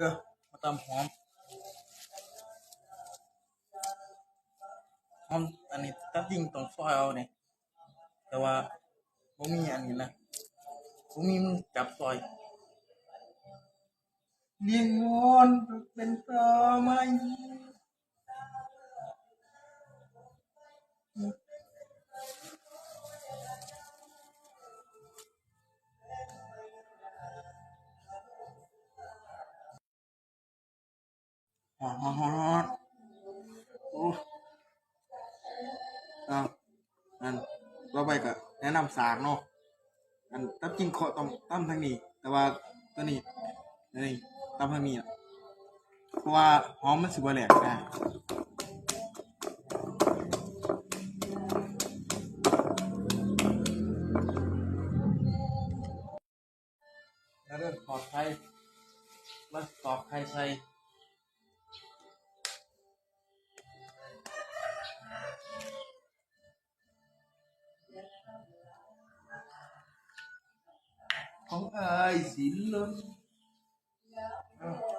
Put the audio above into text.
เออมาตำหอมหอมอันนี้ตัดยิงตรงซอยเอาเนี่ยแต่ว่าบ่มีอันนี้นะบ่มีมึงจับซอยเลี้ยงงอนเป็นตอไม้ ฮอดฮอดฮอดฮอดโอ้เอาอันเราไปก็แนะนำสากเนาะอันตับจริงขอต้องตั้มทางนี้ แต่ว่าตัวนี้ตัวนี้ตั้มทางนี้อะเพราะว่าหอมมันสิบแหลกนะแล้วเริ่มตอกไข่แล้วตอกไข่ใส่ không ai xin luôn à.